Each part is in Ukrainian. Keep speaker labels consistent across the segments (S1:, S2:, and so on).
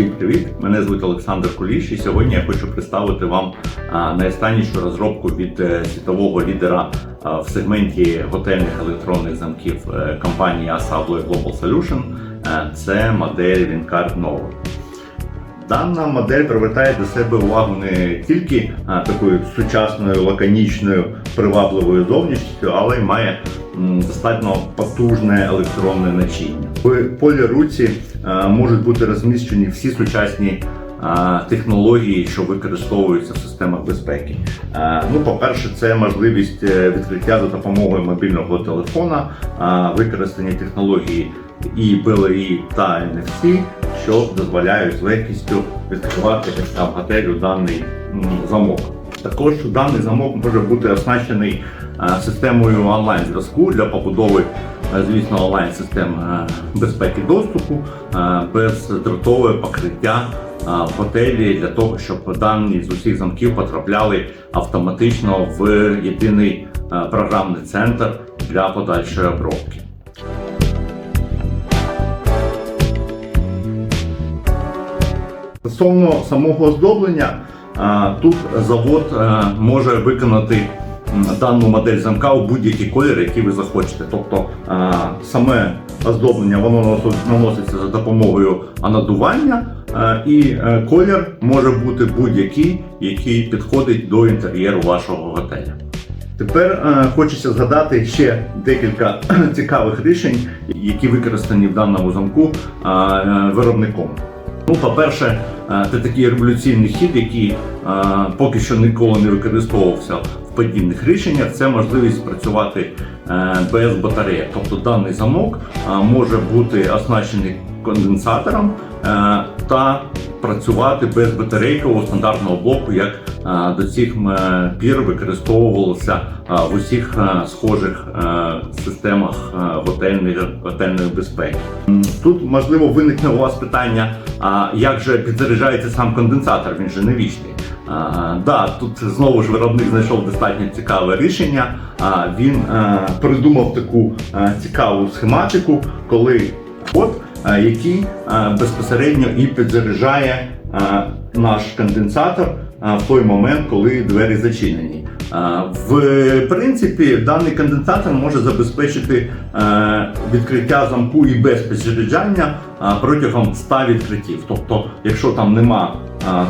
S1: Всім привіт! Мене звуть Олександр Куліш, і сьогодні я хочу представити вам найстаннішу розробку від е, світового лідера в сегменті готельних електронних замків е, компанії ASA Global Solution. Е, Це модель Wincard Nova. Дана модель привертає до себе увагу не тільки а, такою сучасною, лаконічною, привабливою зовнішністю, але й має м, достатньо потужне електронне начиння. В полі руці а, можуть бути розміщені всі сучасні технології, що використовуються в системах безпеки. Ну, по-перше, це можливість е, відкриття за допомогою мобільного телефона, використання технології і BLE та NFC, що дозволяють з легкістю відкривати там готелю даний замок. Також даний замок може бути оснащений е, системою онлайн-зв'язку для побудови, е, звісно, онлайн-систем е, безпеки доступу, е, бездротове покриття в готелі для того, щоб дані з усіх замків потрапляли автоматично в єдиний програмний центр для подальшої обробки. Стосовно самого оздоблення, тут завод може виконати дану модель замка у будь-який колір, який ви захочете. Тобто саме оздоблення воно наноситься за допомогою анодування, е, і е, колір може бути будь-який, який підходить до інтер'єру вашого готеля. Тепер е, хочеться згадати ще декілька цікавих рішень, які використані в даному замку е, виробником. Ну, по-перше, е, це такий революційний хід, який е, поки що ніколи не використовувався в подібних рішеннях. Це можливість працювати е, без батареї. Тобто даний замок може бути оснащений конденсатором та працювати без батарейкового стандартного блоку, як е, до цих пір використовувалося е, в усіх е, схожих системах готельної, безпеки. Тут можливо виникне у вас питання, а як же підзаряджається сам конденсатор, він же не вічний. Да, тут знову ж виробник знайшов достатньо цікаве рішення. А, він придумав таку цікаву схематику, коли от який безпосередньо і підзаряджає наш конденсатор в той момент, коли двері зачинені. В принципі, даний конденсатор може забезпечити відкриття замку і без підзаряджання протягом 100 відкриттів. Тобто, якщо там нема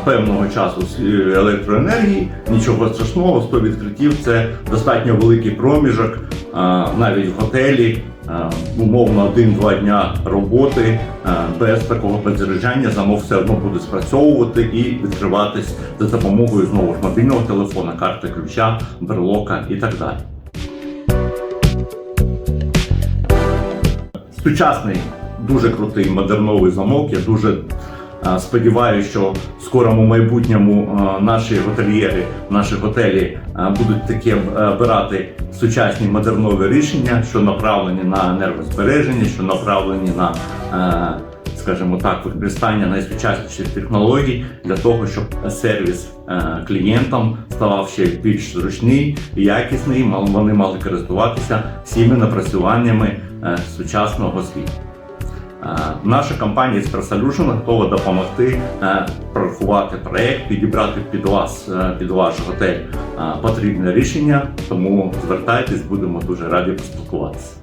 S1: певного часу с- електроенергії, нічого страшного, 100 відкриттів це достатньо великий проміжок, е, навіть в готелі. е, Умовно один-два дня роботи е, без такого підзаряджання замок все одно буде спрацьовувати і відкриватись за допомогою знову ж мобільного телефона, карти ключа, берлока і так далі. Сучасний, дуже крутий модерновий замок. Я дуже е, сподіваюся, що в скорому майбутньому е, наші готельєри, наші готелі е, будуть такі е, обирати сучасні модернові рішення, що направлені на енергозбереження, що направлені на, е, скажімо так, використання найсучасніших технологій для того, щоб сервіс е, клієнтам ставав ще більш зручний якісний. Вони мали користуватися всіми напрацюваннями е, сучасного світу. Е, Наша компанія Solution готова допомогти е, прорахувати проект, підібрати під вас, е, під ваш готель потрібне рішення. Тому звертайтесь, будемо дуже раді поспілкуватися.